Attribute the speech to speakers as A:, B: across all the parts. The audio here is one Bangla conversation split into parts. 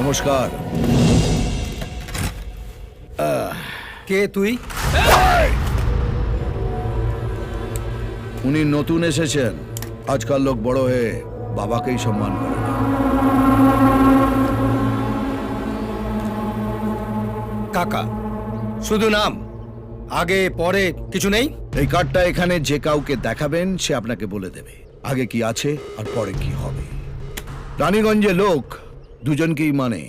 A: নমস্কার।
B: কে তুই?
A: উনি নতুন এসেছেন। আজকাল লোক বড় হয়ে বাবাকেই সম্মান করে
B: কাকা শুধু নাম আগে পরে কিছু নেই?
A: এই কার্ডটা এখানে যে কাউকে দেখাবেন সে আপনাকে বলে দেবে। আগে কি আছে আর পরে কি হবে। রানীগঞ্জে লোক দুজনকেই মানে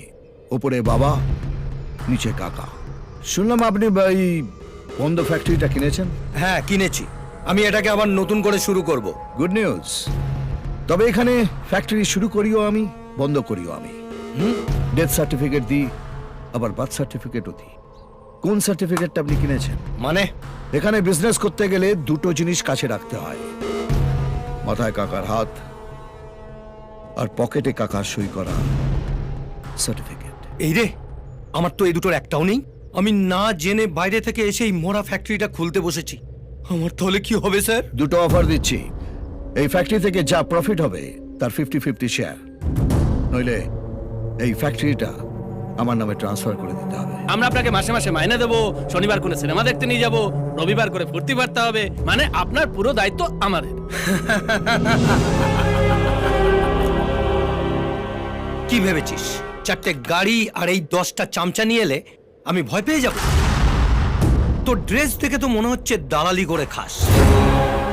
A: ওপরে বাবা নিচে কাকা। শুনলাম আপনি এই বন্ধ ফ্যাক্টরিটা কিনেছেন?
B: হ্যাঁ কিনেছি। আমি এটাকে আবার নতুন করে শুরু করব।
A: গুড নিউজ তবে এখানে ফ্যাক্টরি শুরু করিও আমি বন্ধ করিও আমি। ডেথ সার্টিফিকেট দিই আবার বার্থ সার্টিফিকেটও দিই। কোন সার্টিফিকেটটা আপনি কিনেছেন?
B: মানে?
A: এখানে বিজনেস করতে গেলে দুটো জিনিস কাছে রাখতে হয়। মাথায় কাকার হাত আর পকেটে কাকার সই করা। সার্টিফিকেট
B: এই রে আমার তো এই দুটোর একটাও নেই। আমি না জেনে বাইরে থেকে এসে এই মোড়া ফ্যাক্টরিটা খুলতে বসেছি। আমার তাহলে কি হবে স্যার?
A: দুটো অফার দিচ্ছি। এই ফ্যাক্টরি থেকে যা প্রফিট হবে তার ফিফটি ফিফটি শেয়ার নইলে এই ফ্যাক্টরিটা আমার নামে ট্রান্সফার করে দিতে হবে।
C: আমরা আপনাকে মাসে মাসে মাইনে দেবো শনিবার করে সিনেমা দেখতে নিয়ে যাব রবিবার করে ফুর্তি পারতে হবে মানে আপনার পুরো দায়িত্ব আমাদের।
B: কি ভেবেছিস? চারটে গাড়ি আর এই দশটা চামচা নিয়ে এলে আমি ভয় পেয়ে যাব। তোর ড্রেস দেখে তো মনে হচ্ছে দালালি করে খাস।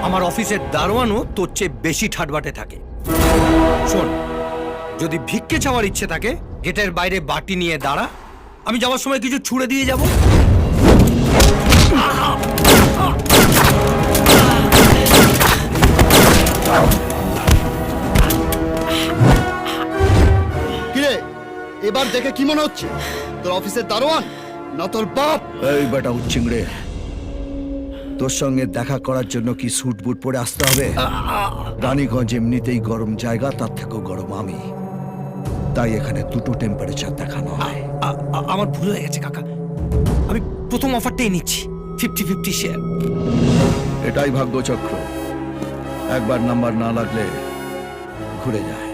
B: আমার অফিসের দারোয়ানও তোর চেয়ে বেশি ঠাটবাটে থাকে। শোন, যদি ভিক্ষে চাওয়ার ইচ্ছে থাকে, গেটের বাইরে বাটি নিয়ে দাঁড়া। আমি যাওয়ার সময় কিছু ছুড়ে দিয়ে যাব।
D: এবার দেখে কি মনে হচ্ছে? তোর অফিসের দারোয়ান না তোর বাপ?
A: এই বেটা উচ্চিংড়ে তোর সঙ্গে দেখা করার জন্য কি স্যুট বুট পরে আসতে হবে? রানীগঞ্জ এমনিতেই গরম জায়গা তার থেকেও গরম আমি। তাই এখানে দুটো টেম্পারেচার দেখানো হয়।
B: আমার ভুল হয়ে গেছে কাকা। আমি প্রথম অফারটাই নিচ্ছি ফিফটি ফিফটি শেয়ার
A: এটাই ভাগ্যচক্র। একবার নাম্বার না লাগলে ঘুরে যায়।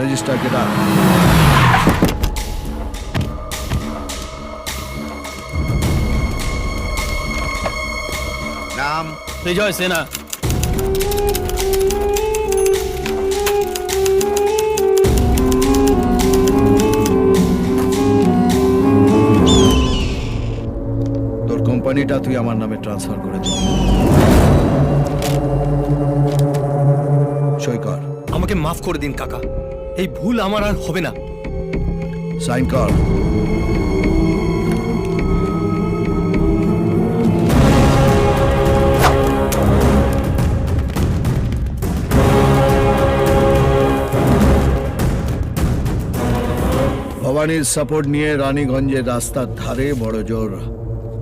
A: রেজিস্টার কেটা
D: নাম
C: বিজয় সেনা
A: তোর কোম্পানিটা তুই আমার নামে ট্রান্সফার করে দিবি সই কর।
B: আমাকে মাফ করে দিন কাকা। এই ভুল আমার আর হবে না।
A: সাইন কর ভবানীর সাপোর্ট নিয়ে রানীগঞ্জের রাস্তার ধারে বড় জোর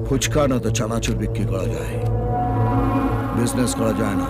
A: ফুচকা না তো চানাচুর বিক্রি করা যায়। বিজনেস করা যায় না।